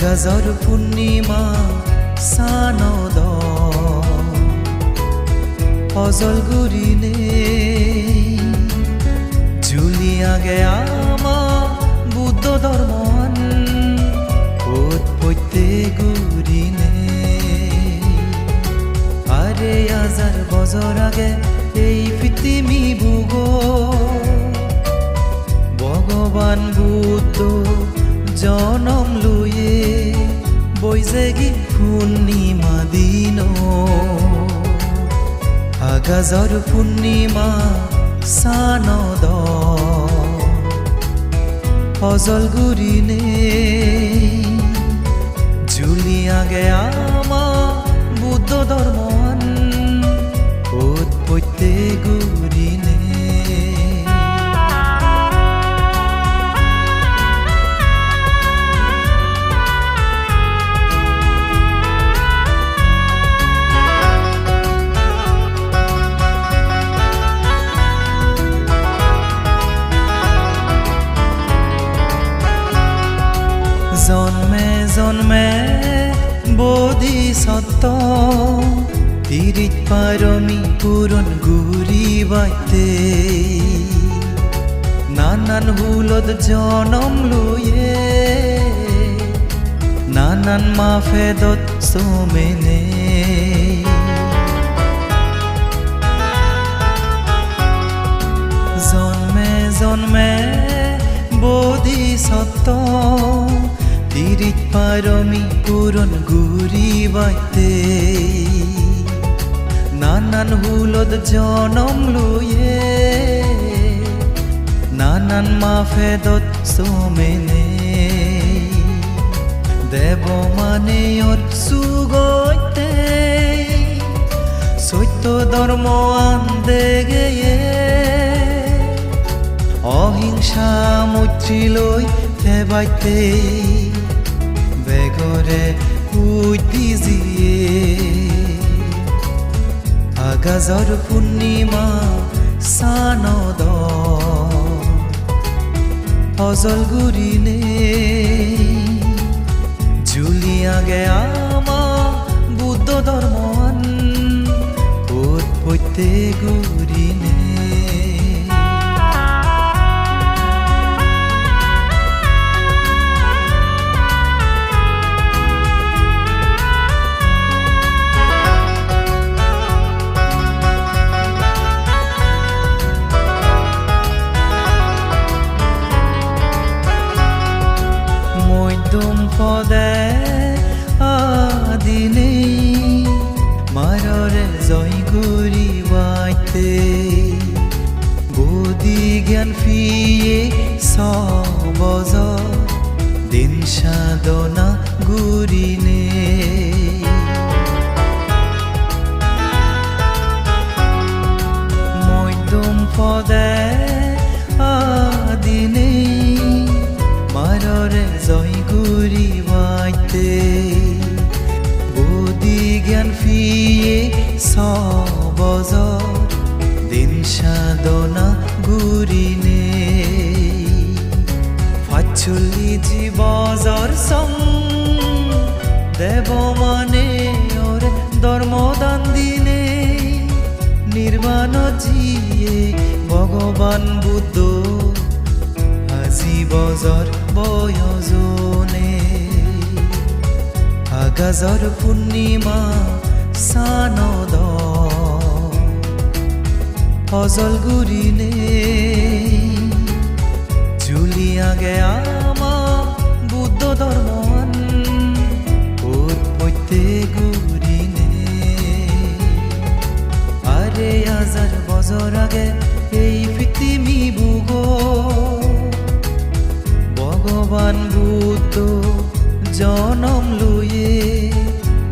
আগাজর পূর্ণিমা সানদ। Fazal গুরিনে Julia গে আমা বুদ্ধ ধর্মান। ওত পৈতে গুরিনে আরে আজার বজর আগে এই পৃথিবী ভুগ ভগবান বুদ্ধ জনম লুয়ে বৈজাগী পূর্ণিমা দিন। আগাজর পূর্ণিমা সানদ। ফজল নে জুলিয়া গে জন্মে জন্মে বোধি সত্য তিরিত পারমি পূরণ গুরি বাইতে নানান হুলত জনম লুয়ে নানান মাফেদত সোমেনে। জন্মে জন্মে বোধি তিরিত পারমি পূরণ নানান হুলত জনম লুয়ে নানান মাফেদত সোমেনে দেব মানে ওর সুগইতে সত্য ধর্ম আন্দে গেয়ে অহিংসা মৈত্রী লৈ থেবাইতে বেগরে উইতি জিয়ে আগাজর পূর্ণিমা, সানদ। ফজল গুরিনে জুলিয়া গে আমা বুদ্ধ ধর্মান উৎপত্তি গুরিনে দিন সাধনা গুরিনে মধ্যম পদে আদিনে মাররে জয় গুরি বাইতে। বুদ্ধি জ্ঞান ফিয়ে সবজ দিন সাধনা গুরিনে ফাচুলি জীবজর সং দেব মানে ওরে ধর্মদান দিনে। নির্বাণ জিয়ে ভগবান বুদ্ধ আজি বজর বয়জনে। আগাজর পূর্ণিমা সানদ ফজল গুরিনে। জুলিয়া গে আমা বুদ্ধ ধর্মান উৎপত্তি গুরিনে আরে হাজার বছর আগে এই পৃথিবী ভুগ ভগবান বুদ্ধ জনম লুয়ে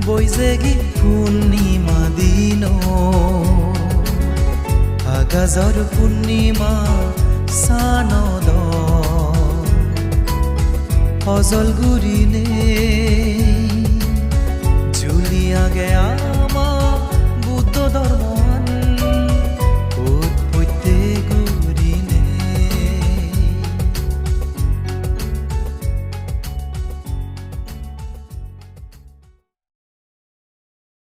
বৈজাগী পূর্ণিমা দিন। আগাজর পূর্ণিমা সানদ ফজলগুড়ি নে জুলিয়া গেয়া আমার বুদ্ধ ধর্ম